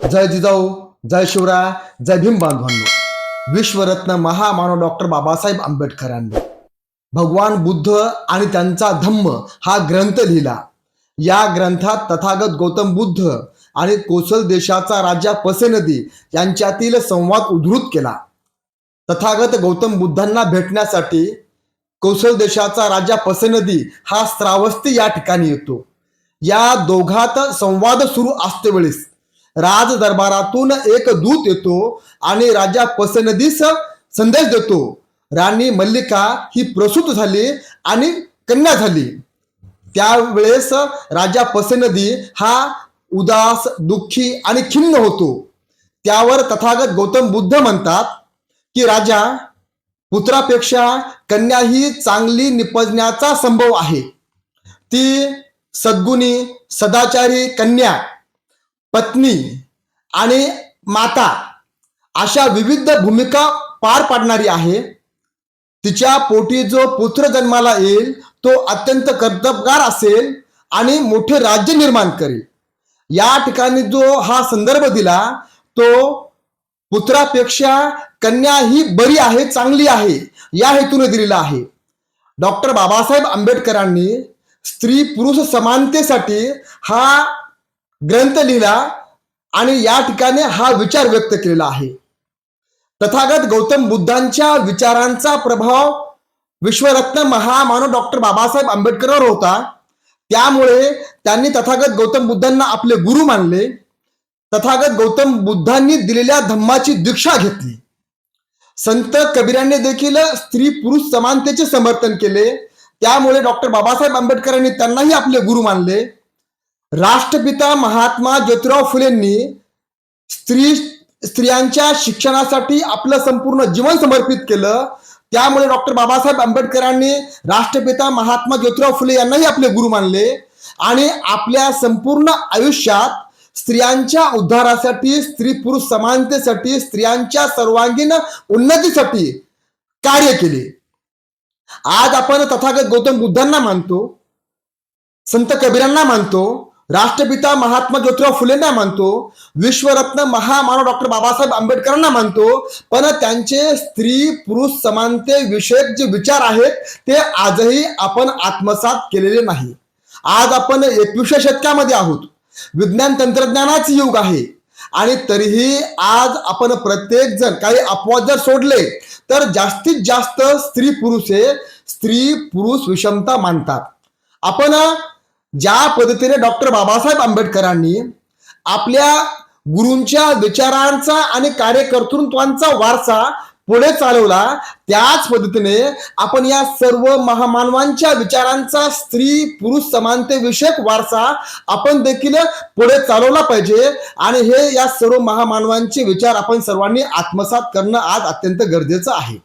जय जिजाऊ जय शिवराय जय भीम बांधवांनो विश्वरत्न महामानव डॉक्टर बाबासाहेब आंबेडकरांनी. भगवान बुद्ध आणि त्यांचा धम्म हा ग्रंथ लिहिला. या ग्रंथात तथागत गौतम बुद्ध आणि कोसल देशाचा राजा पसेनदी यांच्यातील संवाद उद्धृत केला. तथागत गौतम बुद्धांना भेटण्यासाठी कौशल देशाचा राजा पसनदी हा श्रावस्ती या ठिकाणी येतो. या दोघात संवाद सुरू असते वेळेस. राज दरबारातून एक दूत येतो आणि राजा पसनदीस संदेश देतो. राणी मल्लिका ही प्रसूत झाली आणि कन्या झाली. त्यावेळेस राजा पसनदी हा उदास दुःखी आणि खिन्न होतो. त्यावर तथागत गौतम बुद्ध म्हणतात की राजा पुत्रापेक्षा कन्या ही चांगली निपजण्याचा संभव आहे. ती सद्गुणी सदाचारी कन्या पत्नी आणि माता अशा विविध भूमिका पार पाडणारी आहे. तिच्या पोटी जो पुत्र जन्माला येईल तो अत्यंत कर्तबगार असेल आणि मोठे राज्य निर्माण करेल. या ठिकाणी जो हा संदर्भ दिला तो पुत्रापेक्षा कन्या ही बरी आहे चांगली आहे या हेतूने दिलेला आहे. डॉक्टर बाबासाहेब आंबेडकरांनी स्त्री पुरुष समानतेसाठी हा ग्रंथ लिहिला आणि या ठिकाणी हा विचार व्यक्त केलेला आहे. तथागत गौतम बुद्धांच्या विचारांचा प्रभाव विश्वरत्न महामानव डॉक्टर बाबासाहेब आंबेडकरवर होता. त्यामुळे त्यांनी तथागत गौतम बुद्धांना आपले गुरु मानले. तथागत गौतम बुद्धांनी दिलेल्या धम्माची दीक्षा घेतली. संत कबीरांनी देखील स्त्री पुरुष समानतेचे समर्थन केले. त्यामुळे डॉक्टर बाबासाहेब आंबेडकरांनी त्यांनाही आपले गुरु मानले. राष्ट्रपिता महात्मा ज्योतिराव फुलेंनी स्त्री स्त्रियांच्या शिक्षणासाठी आपलं संपूर्ण जीवन समर्पित केलं. त्यामुळे डॉक्टर बाबासाहेब आंबेडकरांनी राष्ट्रपिता महात्मा ज्योतिराव फुले यांनाही आपले गुरु मानले. आणि आपल्या संपूर्ण आयुष्यात स्त्रियांच्या उद्धारासाठी स्त्री पुरुष समानतेसाठी स्त्रियांच्या सर्वांगीण उन्नतीसाठी कार्य केले. आज आपण तथागत गौतम बुद्धांना मानतो संत कबीरांना मानतो राष्ट्रपिता महात्मा ज्योतिराव फुलेंना मानतो विश्वरत्न महामानव डॉक्टर बाबासाहेब आंबेडकरांना मानतो पण त्यांचे स्त्री पुरुष समानते विषयक जे विचार आहेत ते आजही आपण आत्मसात केलेले नाही. आज आपण एकविसव्या शतकामध्ये आहोत. विज्ञान तंत्रज्ञानाच युग आहे. आणि तरीही आज आपण प्रत्येक जण काही अपवाद जर सोडले तर जास्तीत जास्त स्त्री पुरुष हे स्त्री पुरुष विषमता मानतात. आपण ज्या पद्धतीने डॉक्टर बाबासाहेब आंबेडकरांनी आपल्या गुरूंच्या विचारांचा आणि कार्यकर्तृत्वांचा वारसा पुढे चालवला त्याच पद्धतीने आपण या सर्व महामानवांच्या विचारांचा स्त्री पुरुष समानतेविषयक वारसा आपण देखील पुढे चालवला पाहिजे. आणि हे या सर्व महामानवांचे विचार आपण सर्वांनी आत्मसात करणं आज अत्यंत गरजेचं आहे.